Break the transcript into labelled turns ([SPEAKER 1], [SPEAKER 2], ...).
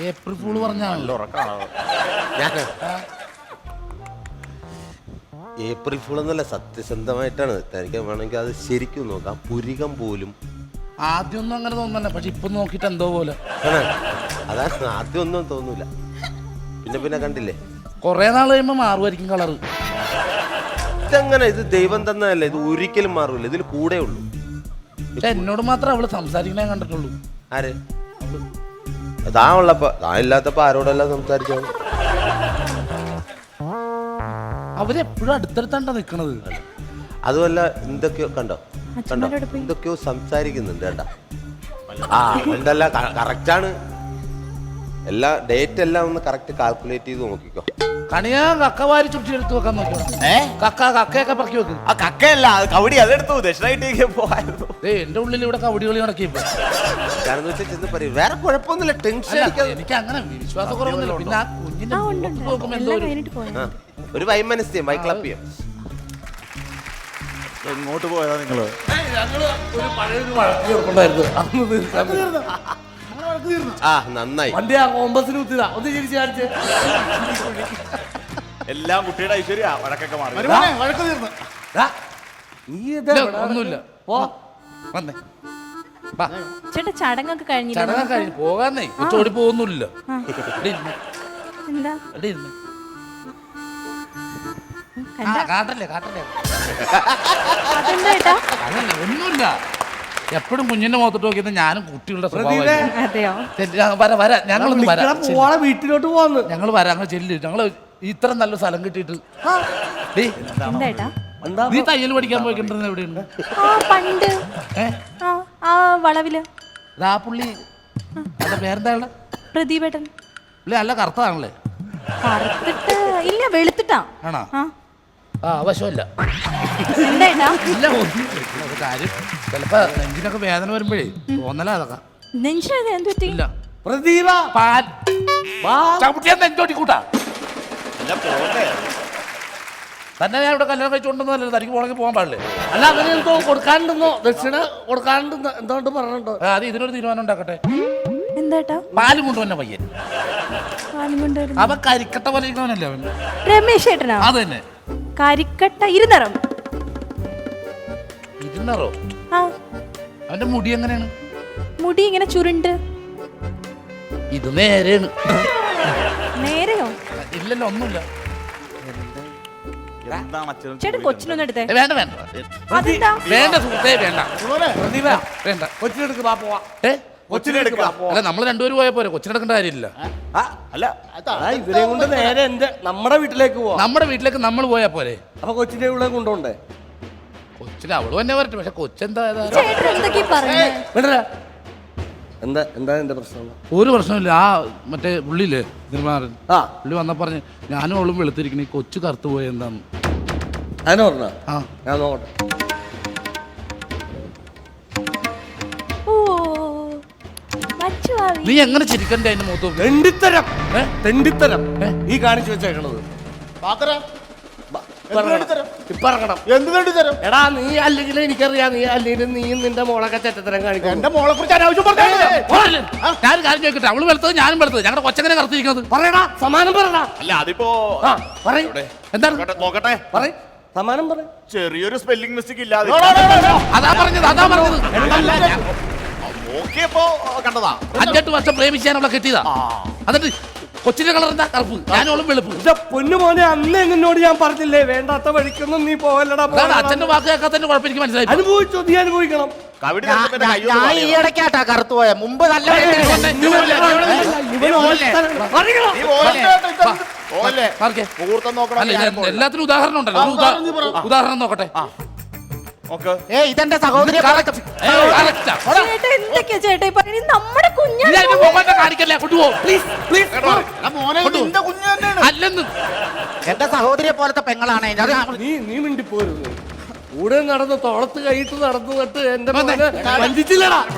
[SPEAKER 1] April fool പറഞ്ഞാണല്ലോ
[SPEAKER 2] ഉറക്കാണോ
[SPEAKER 3] ഞാൻ April full എന്നല്ല സത്യസന്ധമായിട്ടാണ്. തനിക്ക് വേണമെങ്കിൽ അത് ശരിക്കും നോക്കാം. പുരികം പോലും.
[SPEAKER 1] ആദ്യം ഒന്നും അങ്ങനെ തോന്നല്ല പക്ഷെ ഇപ്പൊ നോക്കിട്ട് എന്തോ പോലെ.
[SPEAKER 3] ആണ്. അതാണ് ആദ്യം ഒന്നും തോന്നൂല. പിന്നെ പിന്നെ കണ്ടില്ലേ?
[SPEAKER 1] കൊറേ നാൾ കഴിയുമ്പോ മാറുമായിരിക്കും കളർ
[SPEAKER 3] ഇതങ്ങനെ? ഇത് ദൈവം തന്നതല്ല? ഇത് ഒരിക്കലും മാറൂല. ഇതിൽ കൂടെ ഉള്ളൂ.
[SPEAKER 1] പക്ഷെ എന്നോട് മാത്രം അവൾ സംസാരിക്കണേ കണ്ടിട്ടുള്ളൂ.
[SPEAKER 3] ആര്? താൻ ഉള്ളപ്പോ താൻ ഇല്ലാത്തപ്പോ ആരോടെല്ലാം സംസാരിച്ചോ
[SPEAKER 1] അവരെപ്പോഴും അടുത്തടുത്താണ്ടാ നിക്കണത്.
[SPEAKER 3] അതുമല്ല എന്തൊക്കെയോ കണ്ടോ? കണ്ടോ? എന്തൊക്കെയോ സംസാരിക്കുന്നുണ്ട് കേട്ടാ. ആ എന്തല്ല കറക്റ്റാണ് എല്ലാ ഡേറ്റ് എല്ലാം ഒന്ന് കറക്റ്റ് കാൽക്കുലേറ്റ് ചെയ്ത് നോക്കിക്കോ.
[SPEAKER 1] കണിയാ കക്ക വാരി ചുറ്റി എടുത്തു വെക്കാൻ നോക്കി.
[SPEAKER 2] ഏ?
[SPEAKER 1] കക്ക കക്കയൊക്കെ പറക്കി വെക്ക്.
[SPEAKER 2] ആ കക്കയല്ല അത് കവടി അതെടുത്തു ദക്ഷിണായിട്ട് പോവായിരുന്നു.
[SPEAKER 1] ദേ എന്റെ ഉള്ളിൽ ഇവിടെ കവടി കളി നടക്കി
[SPEAKER 3] കാരണം വെച്ചാൽ ചെന്ന് പറയും. വേറെ കുഴപ്പമൊന്നുമില്ല ടെൻഷൻ അടിക്കാതെ.
[SPEAKER 1] എനിക്ക് അങ്ങനെ വിശ്വാസക്കുറവൊന്നുമില്ല. പിന്നെ ആ കുഞ്ഞിന്റെ
[SPEAKER 4] ആ ഉണ്ട്
[SPEAKER 1] മുഖത്ത്
[SPEAKER 4] ഉണ്ട്
[SPEAKER 1] നോക്കുമ്പോ എന്തോ
[SPEAKER 4] എല്ലാം
[SPEAKER 1] ഒരു-
[SPEAKER 4] കഴിഞ്ഞിട്ട് പോയാ
[SPEAKER 3] ആ, ഒരു വൈമനസ്യം വൈക്ലപ്യം
[SPEAKER 2] എങ്ങോട്ട് പോയതാ നിങ്ങൾ.
[SPEAKER 1] ഏയ്, ഞങ്ങൾ ഒരു പഴയൊരു വഴക്ക് ചേർക്കണ്ടായിരുന്നു അന്ന് തീർക്കാൻ.
[SPEAKER 3] ആ നന്നായി.
[SPEAKER 1] വണ്ടി ആ കോമ്പസിന് കുത്തിയതാ. ഒന്ന് ചിരിച്ചു കാണിച്ച്.
[SPEAKER 2] എല്ലാം കുട്ടിയുടെ ഐശ്വര്യ. വഴക്കൊക്കെ മാറി.
[SPEAKER 1] ദാ, ഇല്ല, ഒന്നുമില്ല. പോ. വന്നേ. വാ.
[SPEAKER 4] ചേട്ടാ ചടങ്ങൊക്കെ കഴിഞ്ഞില്ല?
[SPEAKER 1] ചടങ്ങൊക്കെ കഴിഞ്ഞ് പോകാന്നേ. ഉച്ചോടി പോകുന്നില്ല
[SPEAKER 4] എന്താ?
[SPEAKER 1] ആ കാട്ടല്ലേ കാട്ടല്ലേ.
[SPEAKER 4] അതെന്താ ഏട്ടാ
[SPEAKER 1] അതല്ല ഒന്നുമില്ല. എപ്പോഴും കുഞ്ഞിന്റെ മുഖത്തോട്ട് നോക്കിയത് ഞാനും കുട്ടികളുടെ സ്വഭാവം
[SPEAKER 4] അതെയോ?
[SPEAKER 1] വര വര. ഞങ്ങളൊന്ന് വരാം.
[SPEAKER 5] പോവാളെ വീട്ടിലോട്ട് പോകുന്നു
[SPEAKER 1] ഞങ്ങൾ വരാം ഞങ്ങൾ ചെല്ലു. ഞങ്ങൾ ഇത്ര നല്ല സ്ഥലം കിട്ടിയിട്ട്. നീ തയ്യൽ പഠിക്കാൻ പോയിക്കൊണ്ടിരുന്നത് എവിടെയുണ്ട്?
[SPEAKER 4] ആ പണ്ട്. ആ
[SPEAKER 1] പുള്ളി. അല്ല പേരെന്താ
[SPEAKER 4] പ്രദീപേട്ടൻ.
[SPEAKER 1] പുള്ളി നല്ല
[SPEAKER 4] കറുത്താണല്ലേ ഇല്ല വെളുത്തിട്ടാ.
[SPEAKER 1] ആണോ?
[SPEAKER 4] ആ
[SPEAKER 1] ആ വശമല്ല.
[SPEAKER 4] എന്താ
[SPEAKER 1] ഇല്ല ഒന്നും ഒരു കാര്യം ചിലപ്പോ നെഞ്ചിനൊക്കെ വേദന വരുമ്പോഴേ തോന്നല അതൊക്കെ.
[SPEAKER 4] നെഞ്ചിനത് എന്ത് പറ്റി?
[SPEAKER 1] ഇല്ല.
[SPEAKER 5] പ്രദീപ
[SPEAKER 1] പാൻ ചവിട്ടിയാ നെഞ്ചോട്ടി കൂട്ടാ
[SPEAKER 2] അല്ല പോകണ്ടേ
[SPEAKER 1] തന്നെ ഞാൻ ഇവിടെ കല്യാണം കഴിച്ചുകൊണ്ടൊന്നുമല്ലോ തനിക്ക് പോകണമെങ്കിൽ പോകാൻ പാടില്ലേ?
[SPEAKER 5] അല്ല അങ്ങനെ എന്തോ കൊടുക്കാണ്ടെന്നോ ദക്ഷിണ കൊടുക്കാണ്ടെന്ന് എന്തോണ്ട് പറഞ്ഞിട്ടുണ്ടോ?
[SPEAKER 1] ആ, അത് ഇതിനൊരു തീരുമാനം ഉണ്ടാക്കട്ടെ.
[SPEAKER 4] എന്താ ഏട്ടാ?
[SPEAKER 1] കൊണ്ടുവന്ന പയ്യൻ.
[SPEAKER 4] പാലും കൊണ്ടുവരുന്നു
[SPEAKER 1] അവൻ കരിക്കട്ട പോലെ ഇരിക്കണവനല്ലേ അവൻ.
[SPEAKER 4] രമേശ് ഏട്ടനാ?
[SPEAKER 1] അത് തന്നെ.
[SPEAKER 4] കരിക്കട്ട ഇരുനിറം.
[SPEAKER 1] ഇരുന്നറോ
[SPEAKER 4] ആ.
[SPEAKER 1] അവന്റെ മുടി എങ്ങനെയാണ്?
[SPEAKER 4] മുടി ഇങ്ങനെ ചുരുണ്ട്.
[SPEAKER 1] ഇത് നേരെയാണ്.
[SPEAKER 4] നേരെയോ?
[SPEAKER 1] ഇല്ലല്ലോ ഒന്നുമില്ല.
[SPEAKER 4] ചേട്ടൻ കൊച്ചിനൊന്നും എടുത്തേ.
[SPEAKER 1] വേണ്ട വേണ്ട.
[SPEAKER 4] അതെന്താ?
[SPEAKER 1] വേണ്ട സുഹൃത്തേ വേണ്ട.
[SPEAKER 5] പ്രദീപ
[SPEAKER 1] വേണ്ട.
[SPEAKER 5] കൊച്ചിനെടുക്ക് വാ പോവാ.
[SPEAKER 1] ഏ? അല്ല നമ്മൾ രണ്ടുപേരും പോയാൽ പോരെ. കൊച്ചിനെടുക്കേണ്ട കാര്യമില്ല.
[SPEAKER 2] അല്ല.
[SPEAKER 5] അതാ ഇവരെയും കൊണ്ട് നേരെ എന്റെ നമ്മുടെ വീട്ടിലേക്ക് പോവാ.
[SPEAKER 1] നമ്മുടെ വീട്ടിലേക്ക് നമ്മൾ പോയാൽ പോരെ.
[SPEAKER 5] അപ്പൊ കൊച്ചിന്റെ ഇവിടെ കൊണ്ടുപോണ്ടേ?
[SPEAKER 1] കൊച്ചിന് അവൾ തന്നെ വരട്ടെ. പക്ഷെ കൊച്ചെന്താ
[SPEAKER 4] പറഞ്ഞേ?
[SPEAKER 5] എന്താ എന്താ എന്റെ പ്രശ്നം?
[SPEAKER 1] ഒരു പ്രശ്നമില്ല. ആ മറ്റേ പുള്ളിയില്ലേ നിർമ്മാണൻ
[SPEAKER 5] ആ.
[SPEAKER 1] പുള്ളി വന്ന പറഞ്ഞ് ഞാനും അവളും വെളുത്തിരിക്കണേ കൊച്ചു കറുത്തു പോയ എന്താന്ന്.
[SPEAKER 5] അതിനെ പറഞ്ഞ
[SPEAKER 1] ആ.
[SPEAKER 5] ഞാൻ നോക്കട്ടെ.
[SPEAKER 1] നീ എങ്ങനെ ചിരിക്കണ്ടേ അതിന്റെ മുഖത്ത് നോക്കി?
[SPEAKER 5] തെണ്ടിത്തരം.
[SPEAKER 1] ഏ?
[SPEAKER 5] തെണ്ടിത്തരം.
[SPEAKER 1] ഏ?
[SPEAKER 5] ഈ കാണിച്ചു വെച്ചേക്കണത്. ബ- ഇറങ്ങണം. ഇപ്പൊ ഇറങ്ങണം
[SPEAKER 2] എന്ത് വേണ്ടി
[SPEAKER 5] എടാ നീ അല്ലെങ്കിൽ എനിക്കറിയാം. നീ അല്ലെങ്കിൽ നീയും നിന്റെ മോളൊക്കെ ചെറ്റത്തരം കാണിക്കും
[SPEAKER 2] എന്റെ മോളെ കുറിച്ച് അനാവശ്യം പറഞ്ഞേ
[SPEAKER 1] പോരല്ലേ? കാര്യം ചോദിക്കട്ടെ? അവൾ വെളുത്തത് ഞാനും വെളുത്തത്. ഞങ്ങളുടെ കൊച്ചങ്ങനെ കറുത്തിരിക്കുന്നത്?
[SPEAKER 5] പറയടാ സമാനം പറയടാ.
[SPEAKER 2] അല്ല അതിപ്പോ
[SPEAKER 5] ആ പറയ്.
[SPEAKER 2] ഇവിടെ.
[SPEAKER 1] എന്താണ്?
[SPEAKER 2] നോക്കട്ടെ, നോക്കട്ടെ.
[SPEAKER 5] പറയ്. സമാനം പറ
[SPEAKER 2] ചെറിയൊരു സ്പെല്ലിംഗ് മിസ്റ്റേക്ക് ഇല്ലാതെ
[SPEAKER 1] അതാ പറഞ്ഞത് അതാ പറഞ്ഞത്.
[SPEAKER 2] നോക്കിയപ്പോ കണ്ടതാ.
[SPEAKER 1] അഞ്ചെട്ട് വർഷം പ്രേമിച്ചാൻ അവളെ കെട്ടിയതാ. എന്നിട്ട് കൊച്ചിന്റെ കളർ എന്താ? കറുപ്പ്. ഞാനും അവളും വെളുപ്പ്.
[SPEAKER 5] ഇന്റെ പൊന്നു മോനെ അന്ന് നിന്നോട് ഞാൻ പറഞ്ഞില്ലേ വേണ്ടാത്ത വഴിക്കൊന്നും നീ പോവല്ലടാ
[SPEAKER 1] അച്ഛന്റെ വാക്ക് കേൾക്കാത്തതിന്റെ കുഴപ്പം എനിക്ക് മനസ്സിലായി
[SPEAKER 5] അനുഭവിച്ചു നീ അനുഭവിക്കണം.
[SPEAKER 2] എന്റെ
[SPEAKER 6] ഞാൻ
[SPEAKER 2] മാറിയതാ.
[SPEAKER 6] ഈയിടയ്ക്കാട്ടാ കറുത്തു പോയ. മുമ്പ് നല്ല.
[SPEAKER 1] എല്ലാത്തിനും ഉദാഹരണം ഉണ്ടല്ലോ. ഉദാഹരണം നോക്കട്ടെ.
[SPEAKER 2] നോക്ക്
[SPEAKER 6] ഏ ഇതെന്റെ സഹോദരി
[SPEAKER 4] എന്തൊക്കെയാ ചേട്ടാ പറയുന്നത്? നമ്മുടെ
[SPEAKER 1] കാണിക്കല്ലേ? കൊണ്ടുപോ. പ്ലീസ് പ്ലീസ്
[SPEAKER 2] നിന്റെ കുഞ്ഞ് തന്നെയാണ്.
[SPEAKER 1] അല്ലെന്ന്.
[SPEAKER 6] എന്റെ സഹോദരിയെ പോലത്തെ പെങ്ങളാണ്
[SPEAKER 5] നീ നീ മിണ്ടി പോരുത് കൂടെ നടന്ന് തോളത്ത് കൈയിട്ട് നടന്നു നട്ട് എന്റെ വഞ്ചിച്ചില്ലടാ.